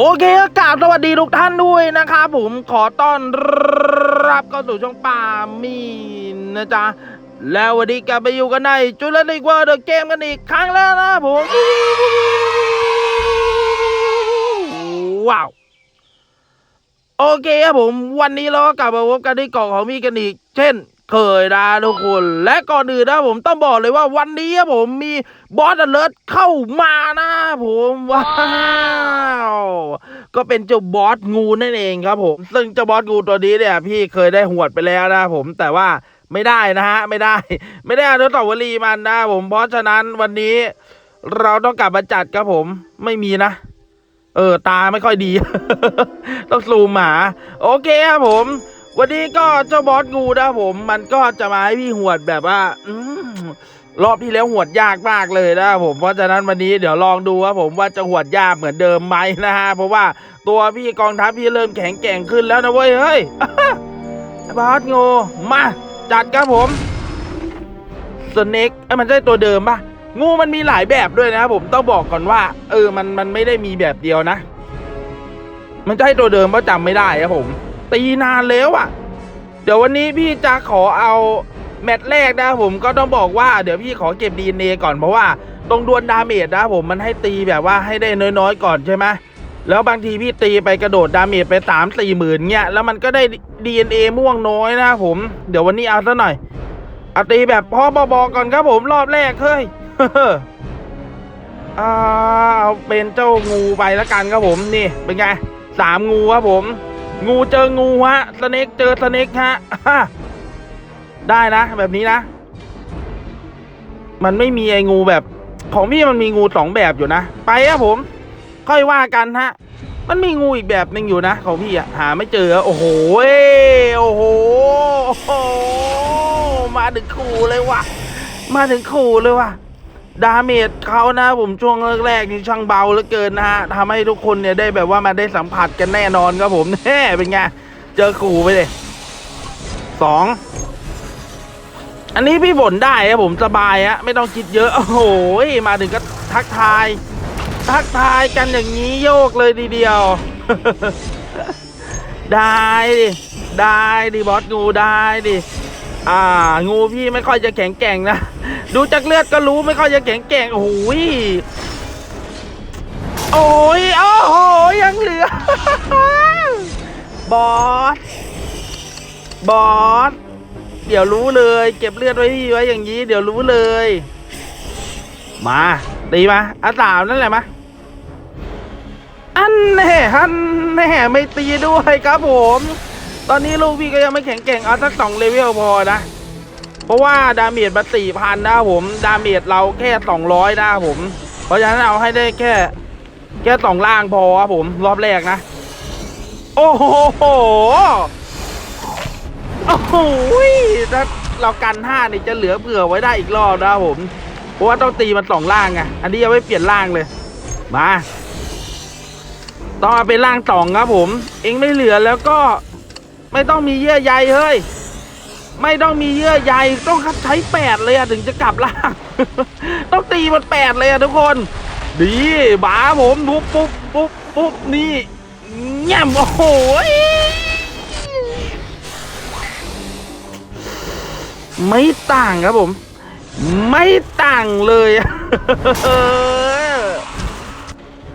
โอเคก็กราบสวัสดีทุกท่านด้วยนะครับผมขอต้อนรับเข้าสู่ช่องป่ามีนนะจ๊ะ แล้ววันนี้กลับไปอยู่กันในจุลนิกเวอร์เดอะเกมกันอีกครั้งแล้วนะผม ว้าว โอเคครับผม วันนี้เราก็กลับมาพบกันที่เกาะของมีกันอีก เช่น เคยนะทุกคนและก่อนอื่นนะผมต้องบอกเลยว่าวันนี้ผมมีบอสเลิร์เข้ามานะผมว้าวก็เป็นเจ้าบอสงูนั่นเองครับผม ซึ่งเจ้าบอสงูตัวนี้เนี่ย พี่เคยได้หวดไปแล้วนะผมแต่ว่าไม่ได้นะฮะไม่ได้ ไม่ได้อนุสาวรีมันนะผมเพราะฉะนั้นวันนี้เราต้องกลับมาจัดครับผมไม่มีนะ เออ ตาไม่ค่อยดี ต้องซูมหมา โอเคครับผม วันนี้ก็เจ้าบอสงูนะผม มันก็จะมาให้พี่หวดแบบว่า อืรอบที่แล้วหวดยากมากเลยนะผมเพราะฉะนั้นวันนี้เดี๋ยวลองดูครับผมว่าจะหวดยากเหมือนเดิมไหมนะฮะเพราะว่าตัวพี่กองทัพพี่เริ่มแข็งแกร่งขึ้นแล้วนะเว้ยเฮ้ยบอสงูมาจัดครับผมสเน็กไอ้มันใช่ตัวเดิมปะงูมันมีหลายแบบด้วยนะผมต้องบอกก่อนว่า เออมันมันไม่ได้มีแบบเดียวนะ มันใช่ตัวเดิมก็จำไม่ได้ครับผม ตีนานแล้วอะ่ะ เดี๋ยววันนี้พี่จะขอเอาแมตช์แรกนะผมก็ต้องบอกว่าเดี๋ยวพี่ขอเก็บดีเอก่อนเพราะว่าตรงดวลดาเมจนะผมมันให้ตีแบบว่าให้ได้น้อยๆก่อนใช่ไหมแล้วบางทีพี่ตีไปกระโดดดาเมจไปสามสี่หมื่นเงี้ยแล้วมันก็ได้ DNA ม่วงน้อยนะผม เดี๋ยววันนี้เอาซะหน่อยเอาตีแบบพอบอกก่อนครับผมรอบแรกเฮ้ยอ่าเอาเป็นเจ้างูไปแล้วกันครับผมนี่เป็นไงสามงูครับผม งูเจองูฮะสเน็กเจอสเน็กฮะได้นะ แบบนี้นะ มันไม่มีไอ้งูแบบ ของพี่มันมีงูสองแบบอยู่นะ ไปครับผม ค่อยว่ากันฮะ มันมีงูอีกแบบหนึ่งอยู่นะของพี่อะหาไม่เจอ โอ้โหเอ้ยโอ้โหโอ้โหมาถึงขู่เลยว่ะ มาถึงขู่เลยว่ะ ดาเมจเขานะผมช่วงแรกๆนี่ช่างเบาเหลือเกินนะฮะทำให้ทุกคนเนี่ยได้แบบว่ามาได้สัมผัสกันแน่นอนครับผมแน่เป็นไงเจอขู่ไปเลยสองอันนี้พี่บ่นได้ครับผมสบายฮะไม่ต้องคิดเยอะโอ้โหมาถึงก็ทักทาย ทักทายกันอย่างนี้โยกเลยทีเดียว ได้ดิได้ดิบอสงูได้ดิ อ่า งูพี่ไม่ค่อยจะแข็งแกร่งนะ ดูจากเลือดก็รู้ไม่ค่อยจะแข็งแกร่งโอ้โหยโอ้ยโอ้โหยังเหลือ บอส บอส เดี๋ยวรู้เลย เก็บเลือดไว้พี่ไว้อย่างนี้ เดี๋ยวรู้เลย มาตีมาอาสามนั่นแหละมาอันแน่อันแน่ไม่ตีด้วยครับผม ตอนนี้ลูกพี่ก็ยังไม่แข็งแกร่งเอาสักสองเลเวลพอนะ เพราะว่าดาเมจมาสี่พันนะผมดาเมจเราแค่สองร้อยนะผม เพราะฉะนั้นเอาให้ได้แค่ แค่สองล่างพอครับผมรอบแรกนะ โอ้โหโอ้โหถ้าเรากันห้านี่จะเหลือเผื่อไว้ได้อีกรอบนะผม เพราะว่าต้องตีมันสองล่างไงอันนี้ยังไม่เปลี่ยนล่างเลย มาต้องเอาเป็นล่างสองครับผม เองไม่เหลือแล้วก็ ไม่ต้องมีเยื่อใยเฮ้ย ไม่ต้องมีเยื่อใยต้องใช้แปดเลยอะถึงจะกลับล่าง ต้องตีมันแปดเลยอะทุกคน ดีบาผมปุ๊บปุ๊บปุ๊บปุ๊บนี่แง่มโอ้โหไม่ต่างครับผม ไม่ต่างเลย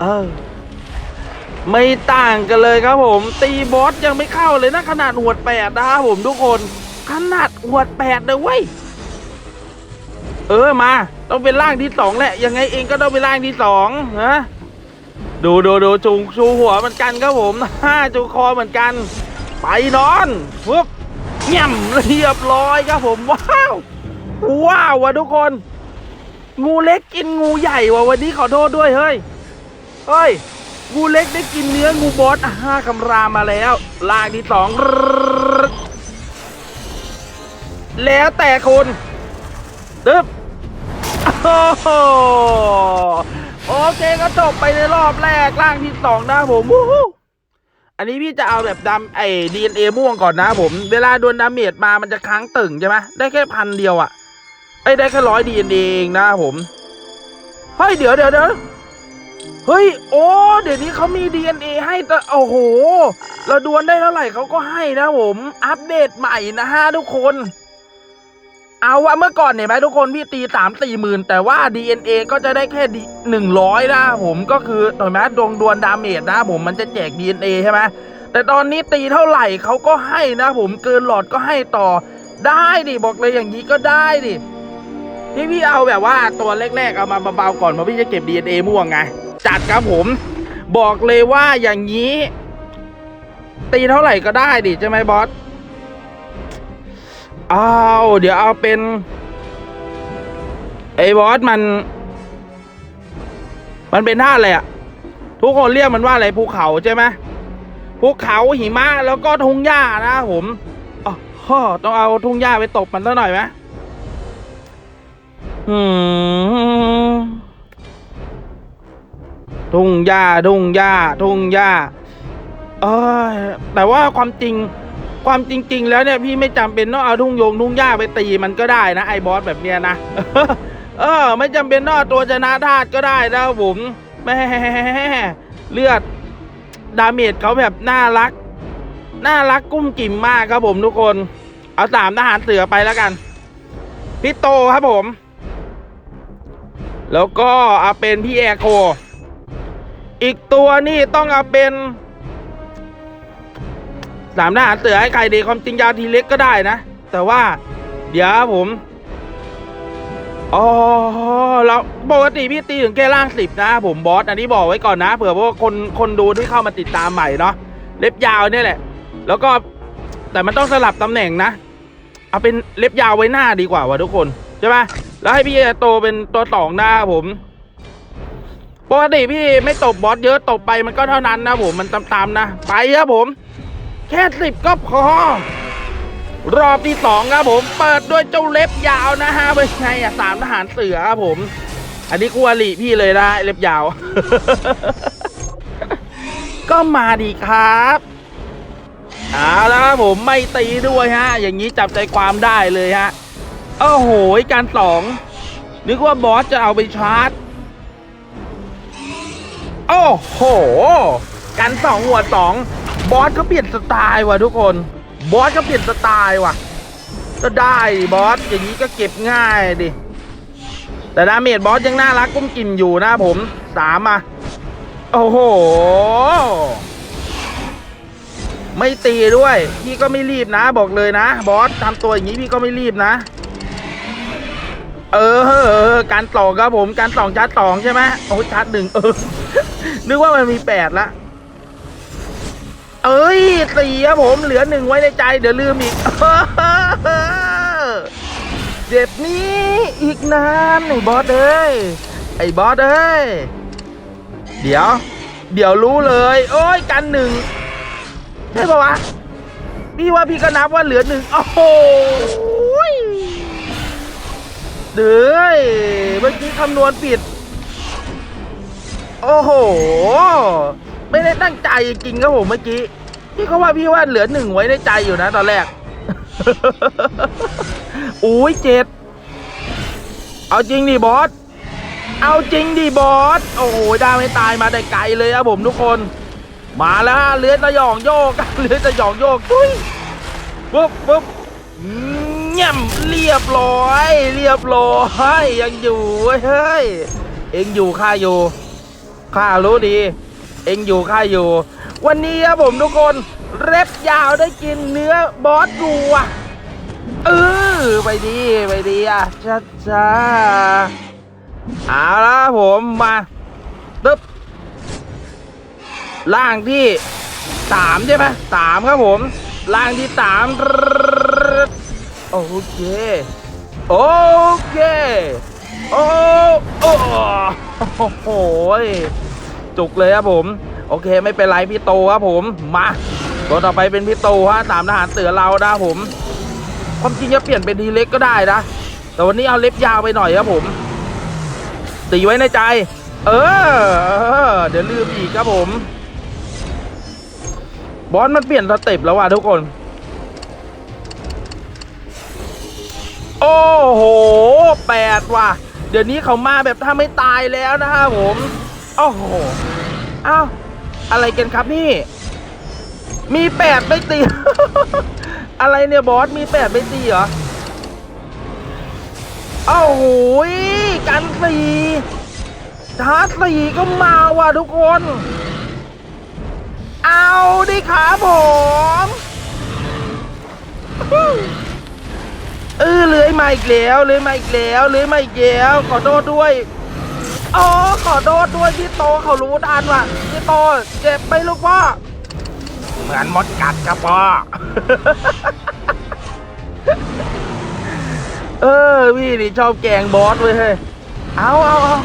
เออ ไม่ต่างกันเลยครับผม ตีบอสยังไม่เข้าเลยนะขนาดหวดแปดนะครับผมทุกคน ขนาดหวดแปดเลยเว้ยเออมา ต้องเป็นร่างที่สองแหละยังไงเองก็ต้องเป็นร่างที่สองฮะดูดูดูจูงชูหัวเหมือนกันครับผมห้าจูคอเหมือนกัน ไปนอนปุ๊บเงี่ยมเรียบร้อยครับผมว้าวว้าวว่ะทุกคน งูเล็กกินงูใหญ่ว่ะวันนี้ขอโทษด้วยเฮ้ยเฮ้ย งูเล็กได้กินเนื้องูบอสห้าคำรามมาแล้วล่างที่สองแล้วแต่คุณดึบโอ้โหโอเคก็จบไปในรอบแรกล่างที่สองนะผมอันนี้พี่จะเอาแบบดำไอ้ดีเอ็นเอม่วงก่อนนะผม เวลาโดนดาเมจมามันจะค้างตึงใช่ไหมได้แค่พันเดียวอะ่ะไอ้ได้แค่ร้อยดีเอ็นเองนะผม เฮ้ย เดี๋ยวเดี๋ยวเดี๋ยว เฮ้ย โอ้ เดี๋ยวนี้เขามี DNA ให้แต่โอ้โห เราดวลได้เท่าไหร่เขาก็ให้นะผม อัปเดตใหม่นะฮะทุกคน เอาว่าเมื่อก่อนเนี่ยไหมทุกคนพี่ตีสามสี่หมื่นแต่ว่า DNA ก็จะได้แค่หนึ่งร้อยนะผมก็คือเห็นไหมดวงดวลดาเมจนะผมมันจะแจก DNA ใช่ไหมแต่ตอนนี้ตีเท่าไหร่เขาก็ให้นะผมเกินหลอดก็ให้ต่อ ได้ดิบอกเลยอย่างนี้ก็ได้ดิพี่พี่เอาแบบว่าตัวแรกๆเอามาเบาๆก่อนเพราะพี่จะเก็บ DNA ม่วงไง จัดครับผม บอกเลยว่าอย่างนี้ ตีเท่าไหร่ก็ได้ดิใช่ไหมบอสเอาเดี๋ยวเอาเป็นไอ้บอสมัน มันเป็นท่าอะไรอะทุกคนเรียกมันว่าอะไรภูเขาใช่ไหมภูเขาหิมะแล้วก็ทุ่งหญ้านะผมอ๋อต้องเอาทุ่งหญ้าไปตบมันซะหน่อยไหมอืม ทุ่งหญ้าทุ่งหญ้าทุ่งหญ้าเอ้ยแต่ว่าความจริงความจริง ๆ แล้วเนี่ยพี่ไม่จำเป็นต้องเอาทุ่งโยงทุ่งหญ้าไปตีมันก็ได้นะไอ้บอสแบบเนี้ยนะเออ ไม่จำเป็นต้องเอาตัวชนะธาตุก็ได้นะผมแม่เลือดดาเมจเขาแบบน่ารัก น่ารักกุ้มกิ่มมากครับผมทุกคน เอาสามทหารเสือไปแล้วกันพี่โตครับผม แล้วก็เอาเป็นพี่แอร์โค อีกตัวนี่ต้องเอาเป็นสามทหาเสือให้ใครดีความจริงยาวทีเล็กก็ได้นะ แต่ว่า เดี๋ยวผมอ๋อเราปกติพี่ตีถึงแค่ล่างสิบนะ ผมบอสอันนี้บอกไว้ก่อนนะเผื่อว่าคนคนดูที่เข้ามาติดตามใหม่เนาะเล็บยาวเนี่ยแหละ แล้วก็แต่มันต้องสลับตำแหน่งนะ เอาเป็นเล็บยาวไว้หน้าดีกว่าวะทุกคน ใช่ไหมแล้วให้พี่โตเป็นตัวสองหน้าผม ปกติพี่ไม่ตบบอสเยอะตบไปมันก็เท่านั้นนะผมมันตามๆนะ ไปครับผม แค่สิบก็พอ รอบที่สองครับผม เปิดด้วยเจ้าเล็บยาวนะฮะเป็นไงอะสามทหารเสือครับผม อันนี้กูอลิพี่เลยนะเล็บยาว ก็มาดีครับเอาแล้วครับผมไม่ตีด้วยฮะ อย่างนี้จับใจความได้เลยฮะโอ้โหการสองนึกว่าบอสจะเอาไปชาร์จ โอ้โห กันสองหัวสองบอสก็เปลี่ยนสไตล์ว่ะทุกคน บอสก็เปลี่ยนสไตล์ว่ะ ก็ได้บอสอย่างนี้ก็เก็บง่ายดิ แต่ดาเมจบอสยังน่ารักกุ้มกิ่มอยู่นะผมสามอะโอ้โห ไม่ตีด้วย พี่ก็ไม่รีบนะ บอกเลยนะ บอสทำตัวอย่างนี้พี่ก็ไม่รีบนะ เออเออ การต่อครับผม การสองชาร์จสองใช่ไหมโอ้ชาร์จหนึ่งเออ นึกว่ามันมีแปดละเอ้ยสี่ครับผม เหลือหนึ่งไว้ในใจ เดี๋ยวลืมอีกเจ็บนี้อีกนานไอ้บอสเอ้ยไอ้บอสเอ้ยเดี๋ยว เดี๋ยวรู้เลย โอ้ยกันหนึ่งใช่ปะวะ พี่ว่าพี่ก็นับว่าเหลือหนึ่งโอ้โห เด้ยเมื่อกี้คำนวณผิด โอ้โห ไม่ได้ตั้งใจจริงครับผมเมื่อกี้ พี่ก็ว่าพี่ว่าเหลือหนึ่งไว้ในใจอยู่นะตอนแรก อุ้ยเจ็ด เอาจริงดิบอส เอาจริงดิบอส โอ้โหได้ไม่ตายมาได้ไกลเลยครับผมทุกคน มาแล้วฮะเลื้อยตะหยองโยกเลื้อยตะหยองโยกตุ้ยปุ๊บปุ๊บ เงี่ยมเรียบร้อย เรียบร้อยยังอยู่เฮ้ยเองอยู่ข้าอยู่ข้ารู้ดี เองอยู่ข้าอยู่ วันนี้ครับผมทุกคนเร็บยาวได้กินเนื้อบอสดูอะเออไปดีไปดีอะช้าช้าเอาละผมมาตึ๊บล่างที่สามใช่ไหมสามครับผมล่างที่สาม โอเค โอเค โอ้โอ้โหจุกเลยครับผม โอเคไม่เป็นไรพี่โตครับผมมาตัวต่อไปเป็นพี่โตฮะตามทหารเสือเรานะผมความจริงจะเปลี่ยนเป็นทีเล็กก็ได้นะ แต่วันนี้เอาเล็บยาวไปหน่อยครับผมตีไว้ในใจ เออเออเดี๋ยวลืมอีกครับผม บอสมันเปลี่ยนสเต็ปแล้วว่ะทุกคน โอ้โหแปดว่ะ เดี๋ยวนี้เขามาแบบถ้าไม่ตายแล้วนะครับผมโอ้โหอ้าวอะไรกันครับนี่ มีแปดไม่ตี อะไรเนี่ยบอสมีแปดไม่ตีเหรอโอ้โหยกันสี่ชาร์สี่ก็มาว่ะทุกคน เอาดิขาผม เออเลื้อยมาอีกแล้วเลื้อยมาอีกแล้วเลื้อยมาอีกแล้วขอโทษด้วยอ๋อขอโทษด้วยพี่โตเขารู้ทันว่ะพี่โตเจ็บไหมลูกพ่อเหมือนมดกัดครับพ่อเออพี่นี่ชอบแกล้งบอสเว้ยเฮ้ยเอาเอาเอา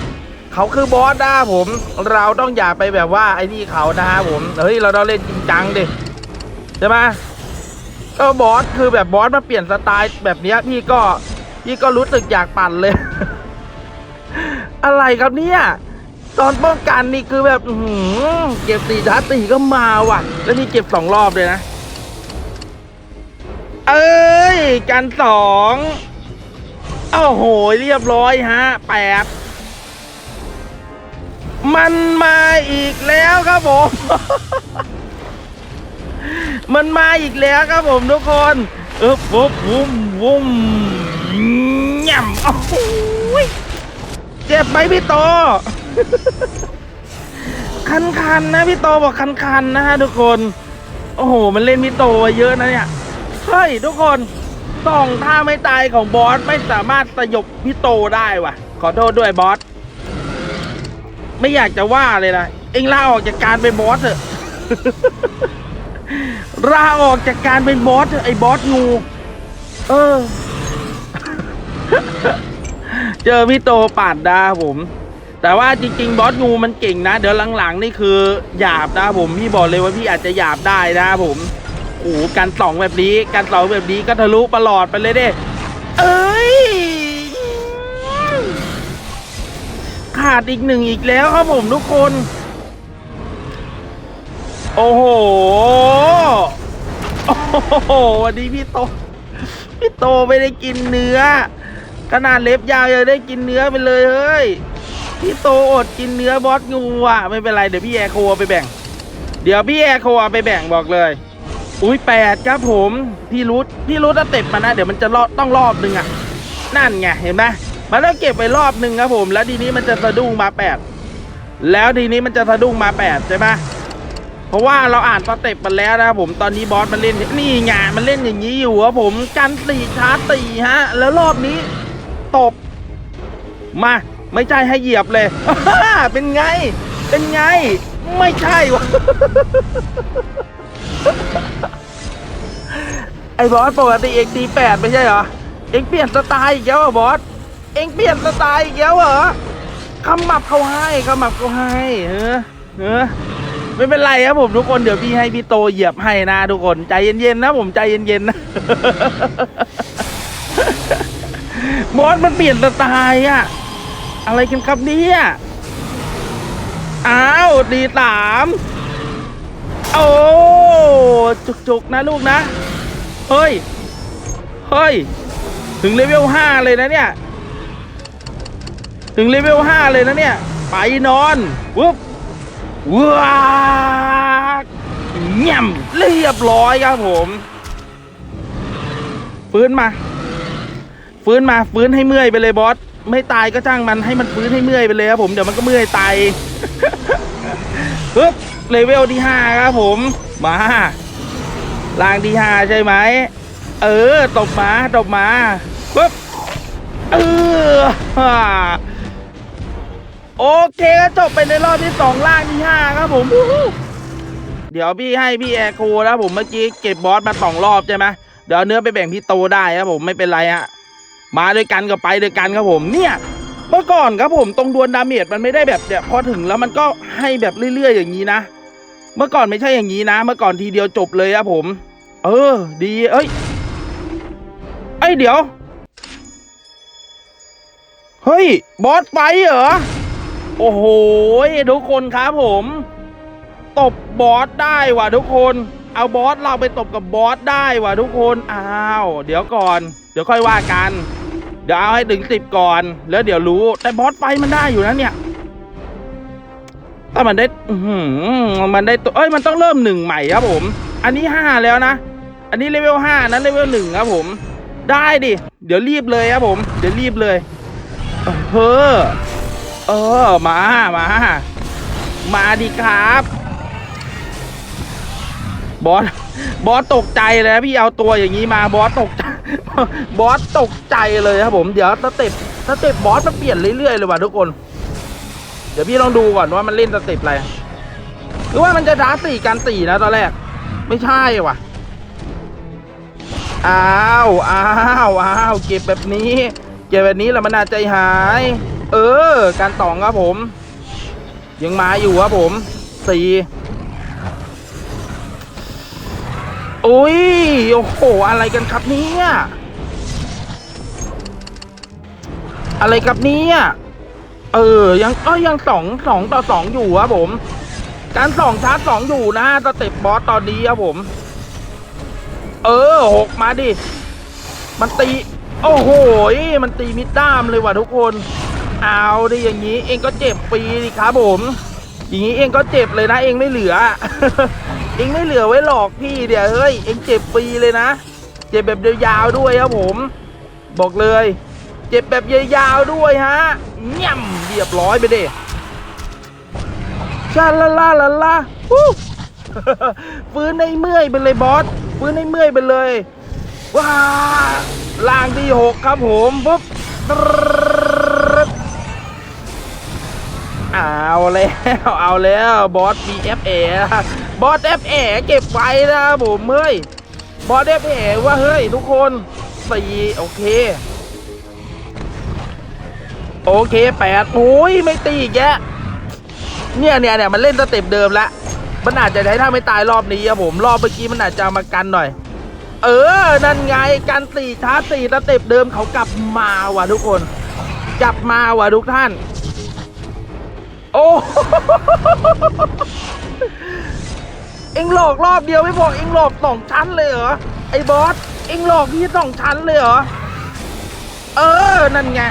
เขาคือบอสนะผม เราต้องอย่าไปแบบว่าไอ้นี่เขานะฮะผมเฮ้ยเราต้องเล่นจริงจังดิใช่ไหม ก็บอสคือแบบบอสมาเปลี่ยนสไตล์แบบเนี้ยพี่ก็พี่ก็รู้สึกอยากปั่นเลย อะไรครับเนี่ยตอนป้องกันนี่คือแบบเก็บสี่ชาร์ตีก็มาว่ะ แล้วนี่เก็บสองรอบเลยนะ เอ้ย กันสองโอ้โหเรียบร้อยฮะแปดมันมาอีกแล้วครับผม มันมาอีกแล้วครับผมทุกคนเออปุ๊บวุ้มวุ้มย่ำโอ้โหยเจ็บไหมพี่โตคันคันนะพี่โตบอกคันคันนะฮะทุกคน โอ้โห มันเล่นพี่โตไว้เยอะนะเนี่ยเฮ้ยทุกคนสองท่าไม่ตายของบอสไม่สามารถสยบพี่โตได้ว่ะ ขอโทษด้วยบอสไม่อยากจะว่าเลยนะเอ็งลาออกจากการเป็นบอสเถอะ ลาออกจากการเป็นบอสไอ้บอสงู เออ เจอพี่โตปาดดาผม แต่ว่าจริง ๆ บอสงูมันเก่งนะ เดี๋ยวหลังๆ นี่คือหยาบนะผมพี่บอกเลยว่าพี่อาจจะหยาบได้นะผมโอ้โหการสองแบบนี้ การสองแบบนี้ก็ทะลุประหลอดไปเลยเด้เอ้ยขาดอีกหนึ่งอีกแล้วครับผมทุกคน โอ้โห โอ้โห วันนี้พี่โต พี่โตไม่ได้กินเนื้อ ขนาดเล็บยาวยังได้กินเนื้อไปเลยเฮ้ย พี่โตอดกินเนื้อบอสงูอะ ไม่เป็นไรเดี๋ยวพี่แอร์โคเอาไปแบ่ง เดี๋ยวพี่แอร์โคเอาไปแบ่งบอกเลย อุ้ยแปดครับผม พี่รู้พี่รู้สเต็ปมานะ เดี๋ยวมันจะรอบต้องรอบนึงอะ นั่นไงเห็นไหมมันต้องเก็บไปรอบหนึ่งครับผม แล้วทีนี้มันจะสะดุ้งมาแปดแล้วทีนี้มันจะสะดุ้งมาแปดใช่ไหม เพราะว่าเราอ่านสเต็ปมันแล้วนะครับผมตอนนี้บอสมันเล่นนี่ไงมันเล่นอย่างนี้อยู่ครับผมกันสี่ชาร์จสี่ฮะ แล้วรอบนี้ตบ มาไม่ใช่ให้เหยียบเลย เป็นไง เป็นไง ไม่ใช่วะไอ้บอสปกติเองตีแปดไม่ใช่เหรอ เองเปลี่ยนสไตล์อีกแล้วเหรอบอสเองเปลี่ยนสไตล์อีกแล้วเหรอขมับเขาให้ขมับเขาให้เออเออ ไม่เป็นไรครับผมทุกคนเดี๋ยวพี่ให้พี่โตเหยียบให้นะทุกคนใจเย็นๆนะผมใจเย็นๆนะบอสมันเปลี่ยนสไตล์อะอะไรกันครับเนี่ยอ้าวดีสามโอ้จุกๆนะลูกนะ เฮ้ย เฮ้ย ถึงเลเวลห้าเลยนะเนี่ย ถึงเลเวลห้าเลยนะเนี่ย ไปนอนวุ๊บ ว้าเงี่ยมเรียบร้อยครับผม ฟื้นมา ฟื้นมาฟื้นให้เมื่อยไปเลยบอสไม่ตายก็จ้างมันให้มันฟื้นให้เมื่อยไปเลยครับผมเดี๋ยวมันก็เมื่อยตายปึ๊บเลเวลที่ห้าครับผมมาล่างที่ห้าใช่ไหมเออตบมาตบมาปึ๊บเออ โอเคก็จบไปในรอบที่สองล่างที่ห้าครับผมเดี๋ยวพี่ให้พี่แอร์โคแล้วผมเมื่อกี้เก็บบอสมาสองรอบใช่ไหมเดี๋ยวเนื้อไปแบ่งพี่โตได้ครับผมไม่เป็นไรฮะมาด้วยกันก็ไปด้วยกันครับผมเนี่ยเมื่อก่อนครับผมตรงดวลดาเมจมันไม่ได้แบบเนี่ยพอถึงแล้วมันก็ให้แบบเรื่อยๆ อย่างนี้นะ เมื่อก่อนไม่ใช่อย่างนี้นะ เมื่อก่อนทีเดียวจบเลยครับผม เออ ดีเอ้ยเอ้ยเดี๋ยว เฮ้ย บอสไฟเหรอ โอ้โหทุกคนครับผม ตบบอสได้ว่ะทุกคน เอาบอสเราไปตบกับบอสได้ว่ะทุกคน อ้าว เดี๋ยวก่อน เดี๋ยวค่อยว่ากัน เดี๋ยวเอาให้ถึงสิบก่อน แล้วเดี๋ยวรู้ แต่บอสไฟมันได้อยู่นะเนี่ยถ้ามันได้มันได้ตัวเอ้ย มันต้องเริ่มหนึ่งใหม่ครับผม อันนี้ห้าแล้วนะ อันนี้เลเวลห้านั้นเลเวลหนึ่งครับผม ได้ดิ เดี๋ยวรีบเลยครับผม เดี๋ยวรีบเลย เออ เออ มา มา มาดีครับ บอส บอสตกใจเลยพี่เอาตัวอย่างนี้มาบอสตกใจบอสตกใจเลยครับผม เดี๋ยวสเต็ปสเต็ปบอสมันเปลี่ยนเรื่อยๆเลยว่ะทุกคน เดี๋ยวพี่ลองดูก่อนว่ามันเล่นสเต็ปอะไร หรือว่ามันจะดาสี่กันสี่นะตอนแรก ไม่ใช่ว่ะ อ้าว อ้าว อ้าว เก็บแบบนี้ เก็บแบบนี้แล้วมันน่าใจหาย เออ การตองครับผม ยังมาอยู่ครับผมสี่โอ้ย โอ้โห อะไรกันครับเนี่ย อะไรครับเนี่ย เออ ยังก็ยังสองสองต่อสองอยู่ครับผม การสองชาร์จสองอยู่นะสเต็ปบอสตอนนี้ครับผม เออหกมาดิ มันตี โอ้โห มันตีมิดด้ามเลยว่ะทุกคน เอาดิอย่างนี้เองก็เจ็บฟรีดิครับผมอย่างนี้เองก็เจ็บเลยนะ เองไม่เหลือ เองไม่เหลือไว้หลอกพี่เดี๋ยวเฮ้ย เองเจ็บฟรีเลยนะ เจ็บแบบยาวๆด้วยครับผม บอกเลย เจ็บแบบยาวๆด้วยฮะย่ำเรียบร้อยไปเด้ชาลาลาลาลาฟื้นในเมื่อยไปเลยบอสฟื้นในเมื่อยไปเลยว้าล่างที่หกครับผมปุ๊บตรึ๊ด เอาแล้วเอาแล้วบอส BFA บอส FA เก็บไว้นะผมเฮ้ยบอส FA ว่าเฮ้ยทุกคนสี่โอเค โอเคแปดโอ้ยไม่ตีแกเนี่ยเนี่ยเนี่ยมันเล่นสเต็ปเดิมละมันอาจจะใช้ท่าไม่ตายรอบนี้ครับผมรอบเมื่อกี้มันอาจจะมากันหน่อย เออ นั่นไงกันสี่ชาสี่สเต็ปเดิมเขากลับมาว่ะทุกคน กลับมาว่ะทุกท่าน อ้เอ็งหลอกรอบเดียวไม่พอเอ็งหลอกสองชั้นเลยเหรอไอ้บอสเอ็งหลอกพี่สองชั้นเลยเหรอเออนั่นไง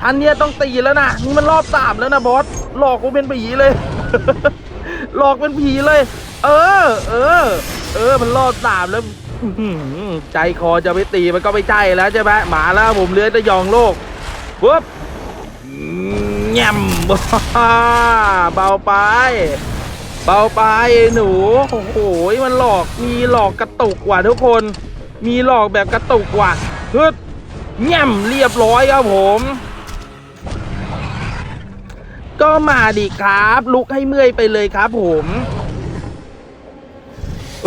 ชั้นเนี้ยต้องตีแล้วนะนี่มันรอบสามแล้วนะบอสหลอกกูเป็นผีเลย หลอกเป็นผีเลย เออ เออ เออ มันรอบสามแล้วใจคอจะไปตีมันก็ไม่ใช่แล้วใช่ไหมหมาแล้วผมเลื้อยตะยองโลกปุ๊บ แง่มเบาไป เบาไปหนู โอ้โห มันหลอก มีหลอกกระตุกว่ะทุกคน มีหลอกแบบกระตุกว่ะฮึดแง่มเรียบร้อยครับผม ก็มาดิครับ ลุกให้เมื่อยไปเลยครับผม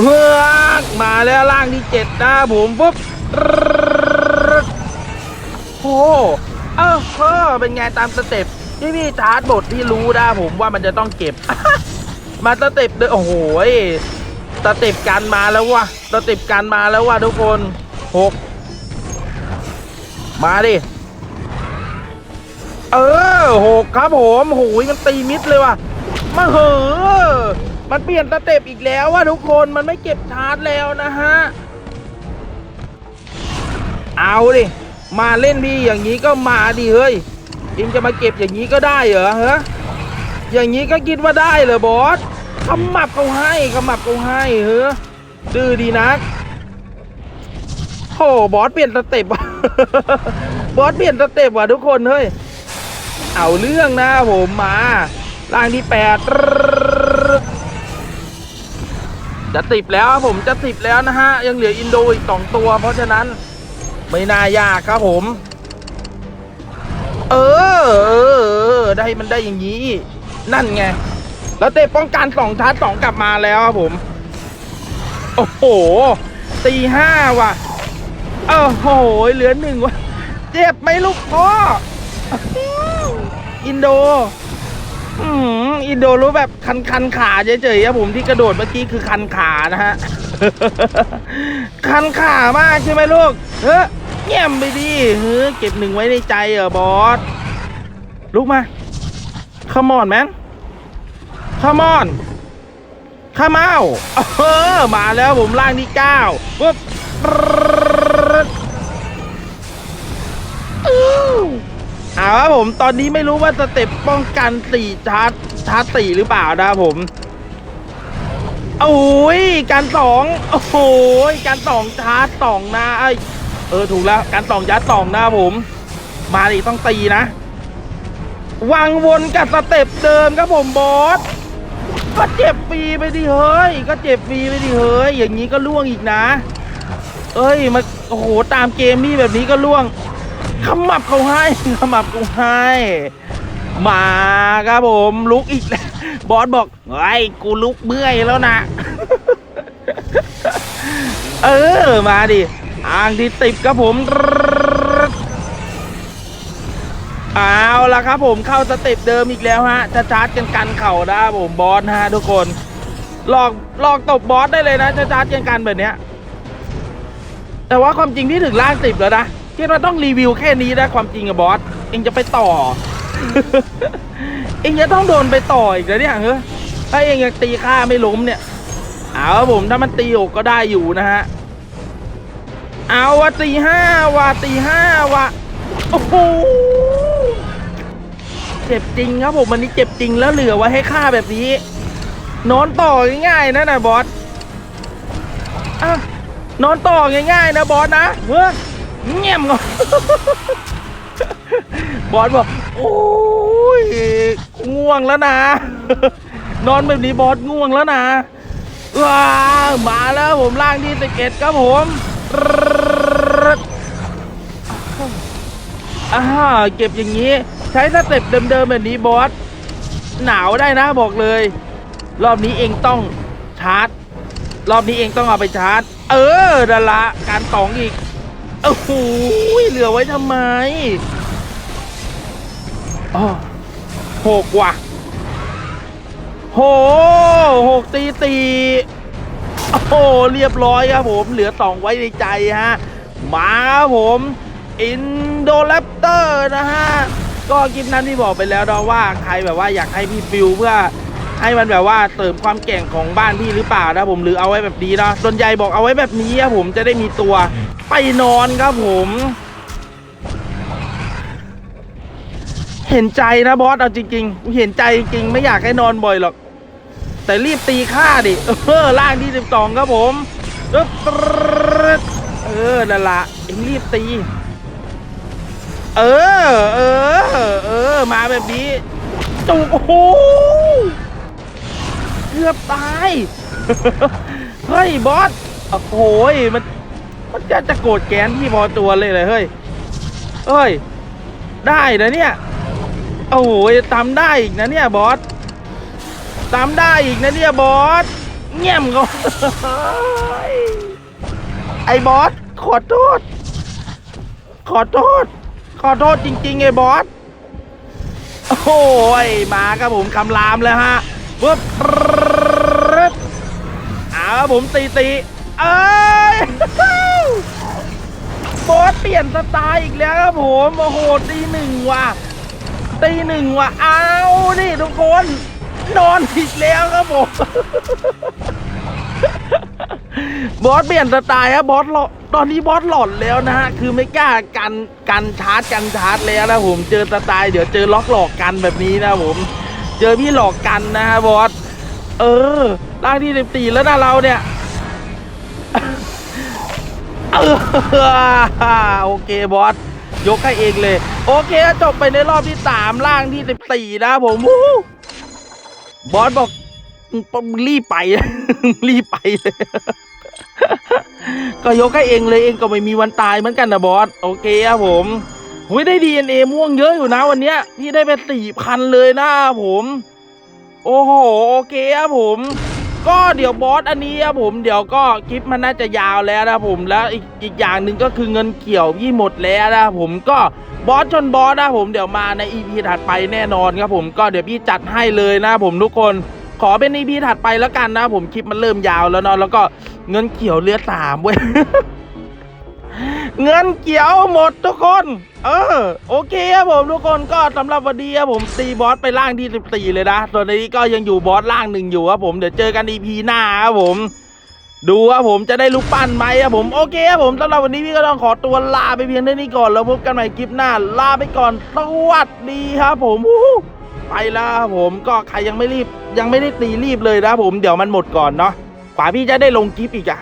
เฮือกมาแล้วล่างที่เจ็ดนะผมปุ๊บโอ้เออเป็นไงตามสเต็ป ที่พี่ชาร์จบทที่รู้นะผมว่ามันจะต้องเก็บ มาสเต็ปเดยโอ้โหสเต็ปกันมาแล้ววะสเต็ปกันมาแล้ววะทุกคนหกมาดิ เออหกครับผมโหยมันตีมิดเลยว่ะมาเหอะมันเปลี่ยนสเต็ปอีกแล้วว่ะทุกคนมันไม่เก็บชาร์จแล้วนะฮะ เอาดิ มาเล่นพี่อย่างนี้ก็มาดิเฮ้ย เองจะมาเก็บอย่างนี้ก็ได้เหรอฮะอย่างนี้ก็คิดว่าได้เหรอบอสขมับเขาให้ขมับเขาให้เฮ้อดื้อดีนักโอ้บอสเปลี่ยนสเต็ปบอสเปลี่ยนสเต็ปว่ะทุกคนเฮ้ยเอาเรื่องนะผมมาล่างที่แปดจะติบแล้วผมจะติบแล้วนะฮะ ยังเหลืออินโดอีกสองตัว เพราะฉะนั้นไม่น่ายากครับผม เออเออเออได้มันได้อย่างนี้ นั่นไง แล้วเตะป้องกันสองชาร์จสองกลับมาแล้วครับผม โอ้โหตีห้าว่ะโอ้โหเหลือหนึ่งว่ะ เจ็บไหมลูกพ่ออินโดอินโดรู้แบบคันคันขาเฉยๆครับผมที่กระโดดเมื่อกี้คือคันขานะฮะ คันขามากใช่ไหมลูก เฮ้ เงียบไปดิเฮ้ยเก็บหนึ่งไว้ในใจเหรอบอสลุกมา Come on man Come on Come out เออมาแล้วผมล่างที่เก้าปุ๊บอื้อเอาเอาครับผมตอนนี้ไม่รู้ว่าสเต็ปป้องกันสี่ชาร์จชาร์จสี่หรือเปล่านะผมโอ้ยการสองโอ้โหการสองชาร์จสองนะไอ เออถูกแล้วการสองชาร์จสองนะผม มาดิต้องตีนะวางวนกับสเต็ปเดิมครับผมบอสก็เจ็บฟรีไปดิเฮ้ย ก็เจ็บฟรีไปดิเฮ้ย อย่างนี้ก็ล่วงอีกนะ เอ้ยมาโอ้โหตามเกมนี่แบบนี้ก็ล่วงขมับเขาให้ขมับเขาให้มาครับผมลุกอีกแล้วบอสบอกไอ้กูลุกเมื่อยแล้วนะ เออมาดิ อ่างที่ติบครับผมเอาละครับผมเข้าสเต็ปเดิมอีกแล้วฮะจะชาร์จกันกันเข่าได้ผมบอสนะฮะทุกคนหลอกหลอกตบบอสได้เลยนะจะชาร์จกันกันแบบเนี้ยแต่ว่าความจริงที่ถึงล่างสิบแล้วนะคิดว่าต้องรีวิวแค่นี้นะความจริงอะบอสเองจะไปต่อ เองจะต้องโดนไปต่ออีกแล้วเนี่ยเฮ้ยถ้าเองยังตีค่าไม่ล้มเนี่ยเอาครับผมถ้ามันตีอกก็ได้อยู่นะฮะ เอาวะตีห้าวะตีห้าวะโอ้โหเจ็บจริงครับผมวันนี้เจ็บจริงแล้วเหลือไว้ให้ค่าแบบนี้ นอนต่อง่ายๆนะนะบอสอะนอนต่อง่ายๆนะบอสนะเฮ้ยเงียบงบอสบอกโอ้ยง่วงแล้วนะ นอนแบบนี้บอสง่วงแล้วนะว้ามาแล้วผมล่างที่สเอ็ดครับผม อ่าเก็บอย่างนี้ ใช้สเต็ปเดิมๆแบบนี้บอส หนาวได้นะบอกเลย รอบนี้เองต้องชาร์จ รอบนี้เองต้องเอาไปชาร์จ เออดาละการตองอีกโอ้โหเหลือไว้ทำไมอ๋อหกว่ะโหหกตีตี โอ้โหเรียบร้อยครับผมเหลือสองไว้ในใจฮะมาครับผมอินโดแรปเตอร์นะฮะก็คลิปนั้นที่บอกไปแล้วเนะว่าใครแบบว่าอยากให้พี่ฟิวเพื่อให้มันแบบว่าเสริมความเก่งของบ้านพี่หรือเปล่านะผมหรือเอาไว้แบบนี้เนาะส่วนใหญ่บอกเอาไว้แบบนี้ครับผมจะได้มีตัวไปนอนครับผม เห็นใจนะบอสเอาจริงๆ เห็นใจจริงไม่อยากให้นอนบ่อยหรอก แต่รีบตีค่าดิ เออล่างที่สิบสองครับผมเออเออนั่นละเอ็งรีบตี เออ เออ เออ มาแบบนี้จูบโอ้โหเกือบตายเฮ้ยบอสโอ้โหยมันมันจะจะโกรธแค้นพี่พอตัวเลยเลยเฮ้ยเฮ้ย ได้นะเนี่ย โอ้โหตามได้อีกนะเนี่ยบอส ตามได้อีกนะเนี่ยบอสเงี่ยมเขาไอ้บอสขอโทษ ขอโทษ ขอโทษจริงๆไอ้บอสโอ้ยมาครับผมคำรามแล้วฮะปุ๊บเอาผมตีตีเอ้ยบอสเปลี่ยนสไตล์อีกแล้วครับผมโอ้โหตีหนึ่งว่ะตีหนึ่งว่ะเอาดิทุกคน นอนอีกแล้วครับผม บอสเปลี่ยนสไตล์ครับบอสหลอนตอนนี้บอสหลอนแล้วนะฮะ คือไม่กล้ากันกันชาร์จกันชาร์จแล้วนะผม เจอสไตล์เดี๋ยวเจอล็อกหลอกกันแบบนี้นะผม เจอพี่หลอกกันนะฮะบอส เออร่างที่สิบสี่แล้วนะเราเนี่ยเออโอเคบอสยกให้เองเลย โอเคจบไปในรอบที่สามล่างที่สิบสี่นะผมวู้ บอสบอกมึงรีบไปรีบไปเลยก็ยกให้เองเลยเองก็ไม่มีวันตายเหมือนกันนะบอสโอเคครับผมหุยได้ดีเอ็นเอม่วงเยอะอยู่นะวันเนี้ยพี่ได้ไปสี่พันเลยนะผม โอ้โห โอเคครับผม ก็เดี๋ยวบอสอันนี้ครับผมเดี๋ยวก็คลิปมันน่าจะยาวแล้วนะผมแล้วอีกอีกอย่างหนึ่งก็คือเงินเกี่ยวยี่หมดแล้วนะผมก็บอสชนบอสนะผมเดี๋ยวมาใน EP ถัดไปแน่นอนครับผมก็เดี๋ยวพี่จัดให้เลยนะผมทุกคนขอเป็น EP ถัดไปแล้วกันนะผมคลิปมันเริ่มยาวแล้วเนาะแล้วก็เงินเกี่ยวเลือดสามเว้ยเงินเกี่ยวหมดทุกคน เออโอเคครับผมทุกคนก็สำหรับวันนี้ครับผมตีบอสไปล่างที่ 14 เลยนะส่วนในนี้ก็ยังอยู่บอสล่างหนึ่งอยู่ครับผมเดี๋ยวเจอกัน EP หน้าครับผม ดูว่าผมจะได้ลูกปั้นไหมครับผมโอเคครับผมสำหรับวันนี้พี่ก็ต้องขอตัวลาไปเพียงเท่านี้ก่อนแล้วพบกันใหม่คลิปหน้า ลาไปก่อนสวัสดีครับผมไปแล้วครับผมก็ใครยังไม่รีบยังไม่ได้ตีรีบเลยนะผมเดี๋ยวมันหมดก่อนเนาะกว่าพี่จะได้ลงคลิปอีกอะ